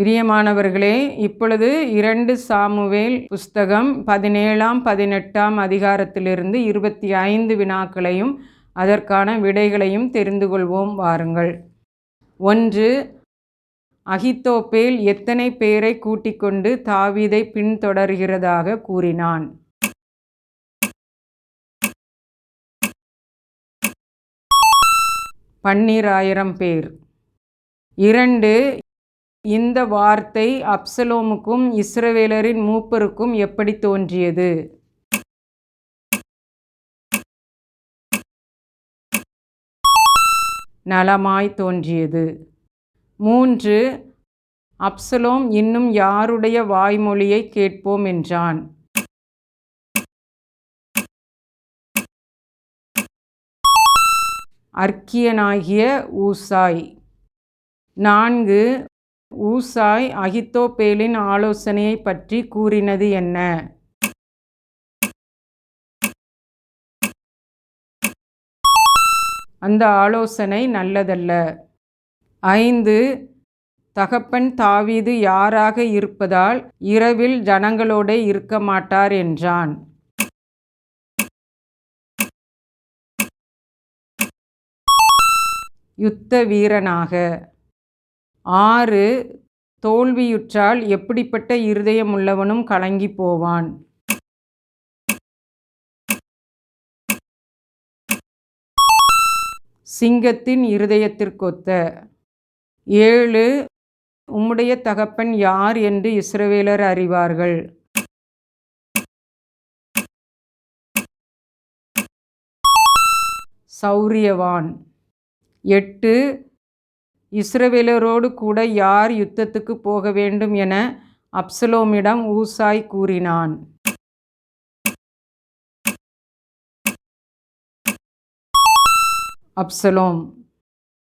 பிரியமானவர்களே இப்பொழுது இரண்டு சாமுவேல் புஸ்தகம் பதினேழாம் பதினெட்டாம் அதிகாரத்திலிருந்து இருபத்தி ஐந்து வினாக்களையும் அதற்கான விடைகளையும் தெரிந்து கொள்வோம் வாருங்கள். ஒன்று அகித்தோப்பேல் எத்தனை பேரை கூட்டிக் கொண்டு தாவீதை பின்தொடர்கிறதாக கூறினான்? பன்னிராயிரம் பேர். இரண்டு இந்த வார்த்தை அப்சலோமுக்கும் இஸ்ரவேலரின் மூப்பருக்கும் எப்படி தோன்றியது? நலமாய் தோன்றியது. மூன்று அப்சலோம் இன்னும் யாருடைய வாய்மொழியை கேட்போம் என்றான். அர்க்கியனாகிய ஊசாய். நான்கு ஊசாய் அகித்தோபேலின் ஆலோசனையை பற்றி கூறினது என்ன? அந்த ஆலோசனை நல்லதல்ல. ஐந்து தகப்பன் தாவீது யாராக இருப்பதால் இரவில் ஜனங்களோட இருக்க மாட்டார் என்றான். யுத்த வீரனாக ஆறு தோல்வியுற்றால் எப்படிப்பட்ட இருதயம் உள்ளவனும் கலங்கி போவான்? சிங்கத்தின் இருதயத்திற்கொத்த. ஏழு உம்முடைய தகப்பன் யார் என்று இஸ்ரவேலர் அறிவார்கள்? சௌரியவான். எட்டு இஸ்ரவேலரோடு கூட யார் யுத்தத்துக்கு போக வேண்டும் என அப்சலோமிடம் ஊசாய் கூறினான். அப்சலோம்.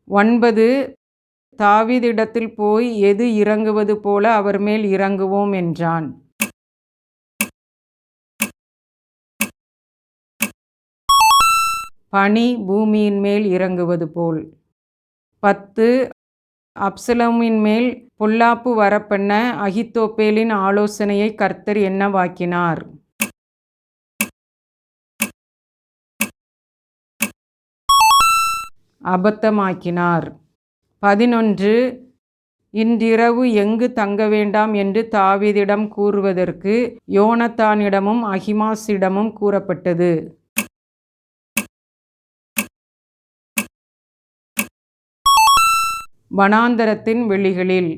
ஒன்பது தாவிதிடத்தில் போய் எது இறங்குவது போல அவர் மேல் இறங்குவோம் என்றான். பனி பூமியின் மேல் இறங்குவது போல். பத்து அப்சலோமின் மேல் பொல்லாப்பு வரப்பண்ண அகித்தோப்பேலின் ஆலோசனையை கர்த்தர் என்னவாக்கினார். அபத்தமாக்கினார். பதினொன்று இன்றிரவு எங்கு தங்க வேண்டாம் என்று தாவிதிடம் கூறுவதற்கு யோனத்தானிடமும் அஹிமாஸிடமும் கூறப்பட்டது. வனாந்தரத்தின் வெளிகளில்.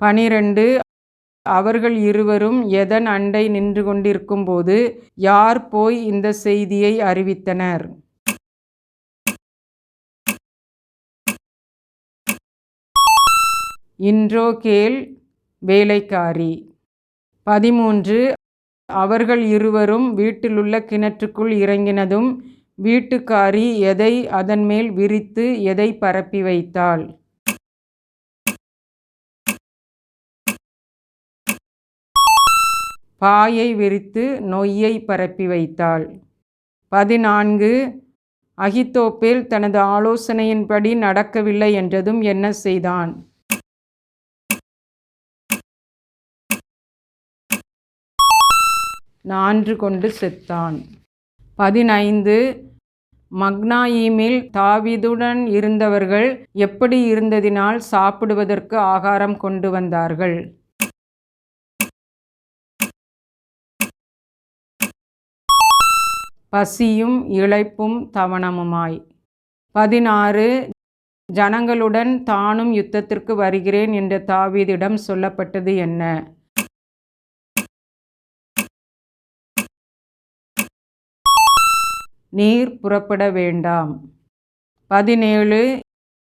பனிரெண்டு அவர்கள் இருவரும் எதன் அண்டை நின்று கொண்டிருக்கும்போது யார் போய் இந்த செய்தியை அறிவித்தனர்? இன்றோ கேள் வேலைக்காரி. பதிமூன்று அவர்கள் இருவரும் வீட்டிலுள்ள கிணற்றுக்குள் இறங்கினதும் வீட்டுக்காரி எதை அதன் மேல் விரித்து எதை பரப்பி வைத்தாள்? பாயை விரித்து நொய்யை பரப்பி வைத்தாள். பதினான்கு அகித்தோப்பேல் தனது ஆலோசனையின்படி நடக்கவில்லை என்றதும் என்ன செய்தான்? நான்று கொண்டு செத்தான். பதினைந்து மக்னாயீமில் தாவீதுடன் இருந்தவர்கள் எப்படி இருந்ததினால் சாப்பிடுவதற்கு ஆகாரம் கொண்டு வந்தார்கள்? பசியும் இழைப்பும் தவணமுமாய். பதினாறு ஜனங்களுடன் தானும் யுத்தத்திற்கு வருகிறேன் என்ற தாவீதிடம் சொல்லப்பட்டது என்ன? நீர் புறப்பட வேண்டாம். பதினேழு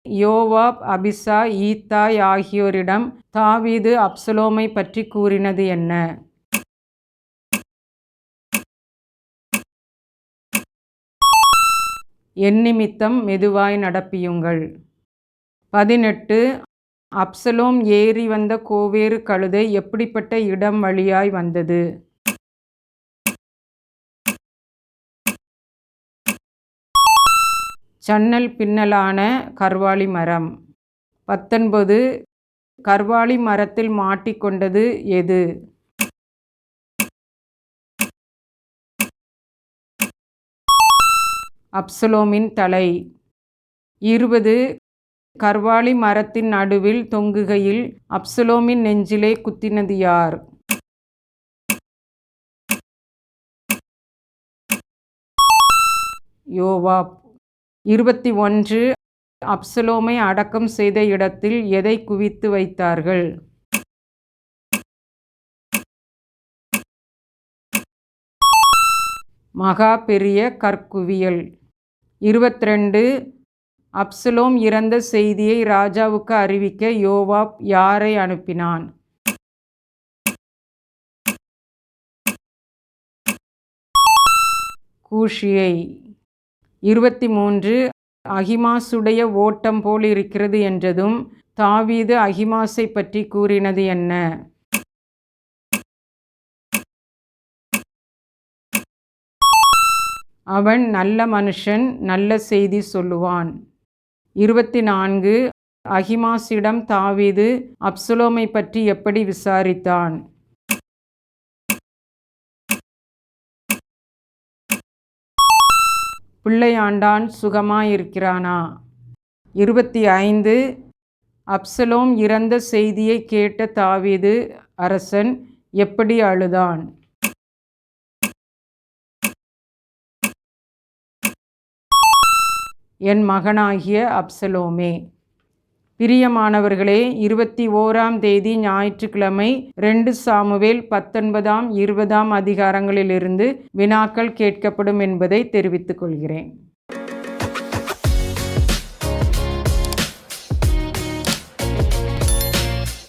யோவாப் அபிசா ஈத்தாய் ஆகியோரிடம் தாவீது அப்சலோமை பற்றி கூறினது என்ன? எந்நிமித்தம் மெதுவாய் நடப்பியுங்கள். பதினெட்டு. அப்சலோம் ஏறி வந்த கோவேறு கழுதை எப்படிப்பட்ட இடம் வழியாய் வந்தது? சன்னல் பின்னலான கர்வாலி மரம். பத்தொன்பது. கர்வாலி மரத்தில் மாட்டிக்கொண்டது எது? அப்சலோமின் தலை. இருபது. கர்வாலி மரத்தின் நடுவில் தொங்குகையில் அப்சலோமின் நெஞ்சிலே குத்தினது யார்? யோவாப். இருபத்தி ஒன்று. அப்சலோமை அடக்கம் செய்த இடத்தில் எதை குவித்து வைத்தார்கள்? மகா பெரிய கற்குவியல். இருபத்திரெண்டு அப்சலோம் இறந்த செய்தியை ராஜாவுக்கு அறிவிக்க யோவாப் யாரை அனுப்பினான்? கூஷியை. இருபத்தி மூன்று அகிமாசுடைய ஓட்டம் போல் இருக்கிறது என்றதும் தாவீது அகிமாஸை பற்றி கூறினது என்ன? அவன் நல்ல மனுஷன் நல்ல செய்தி சொல்லுவான். இருபத்தி நான்கு அஹிமாசிடம் தாவீது அப்சுலோமை பற்றி எப்படி விசாரித்தான்? பிள்ளையாண்டான் சுகமாயிருக்கிறானா? இருபத்தி ஐந்து அப்சலோம் இறந்த செய்தியை கேட்ட தாவீது அரசன் எப்படி அழுதான்? என் மகனாகிய அப்சலோமே. பிரியமானவர்களே இருபத்தி ஓராம் தேதி ஞாயிற்றுக்கிழமை ரெண்டு சாமுவேல் பத்தொன்பதாம் இருபதாம் அதிகாரங்களிலிருந்து வினாக்கள் கேட்கப்படும் என்பதை தெரிவித்துக் கொள்கிறேன்.